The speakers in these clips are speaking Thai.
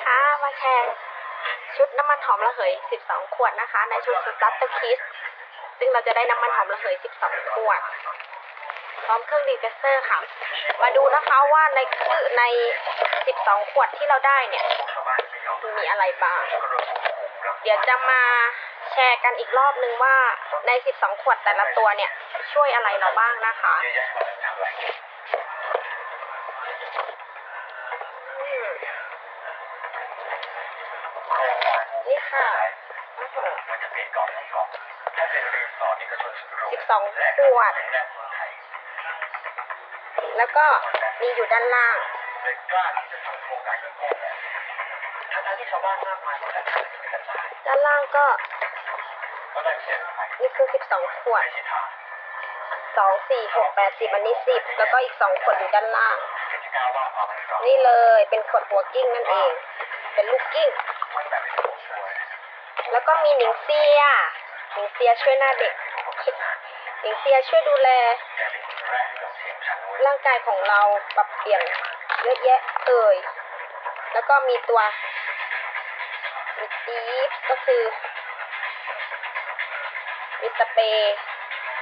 นะคะ มาแชร์ชุดน้ำมันหอมระเหย 12 ขวดนะคะ ในชุดสตาร์เตอร์คิสซึ่งเราจะได้น้ำมันหอมระเหย 12 ขวด พร้อมเครื่องดีเกสเซอร์ค่ะ มาดูนะคะว่าในคือใน 12 ขวดที่เราได้เนี่ย มีอะไรบ้าง เดี๋ยวจะมาแชร์กันอีกรอบนึงว่าใน 12 ขวดแต่ละตัวเนี่ย ช่วยอะไรเราบ้างนะคะ นี่ค่ะมันจะเปลี่ยนก่อนให้ก่อนถ้าเป็นรีสอร์ทเอกชนรวมสิบสองขวด แล้วก็มีอยู่ด้านล่างเลยกล้าที่จะทำโครงการยิ่งแบบนี้ทั้งที่ชาวบ้านมากมายก็ได้ทำด้วด้านล่างก็ก็ได้เสียงไปนี่คือ12ขวดในทิศทาง2 4 6 8 10อันนี้10แล้วก็อีก2ขวดอยู่ด้านล่าง นี่เลยเป็นขวดหัวกิ้งนั่นเอง เป็นลูกกิ้ง มันแบบไม่ถูกช่วย แล้วก็มีหนิงเซียหนิงเซียช่วยหน้าเด็กหนิงเซียช่วยดูแล ร่างกายของเราปรับเปลี่ยนเยอะแยะเอ่ยแล้วก็มีตัวมีตีฟก็คือมีสเปรย์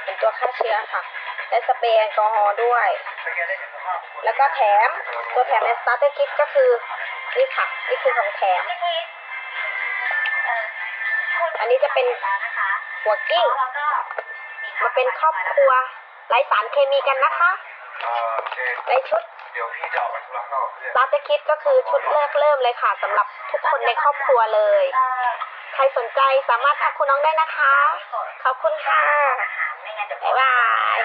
เป็นตัวฆ่าเชื้อค่ะ และสเปรย์แอลกอฮอล์ด้วยแกได้เห็นสภาพแล้วก็แถมตัวแถมใน starter kit ก็คือนี่ค่ะ นี่คือของแถม อันนี้จะเป็นหัวกิ้ง มาเป็นครอบครัวไร้สารเคมีกันนะคะเอ่อเจนในชุดเดี๋ยวพี่จะออกไปธุระข้างนอกกับเพื่อน starter kit ก็คือชุดแรกเริ่มเลยค่ะสำหรับทุกคนในครอบครัวเลย ใครสนใจสามารถทักคุณน้องได้นะคะ ขอบคุณค่ะ บ๊ายบาย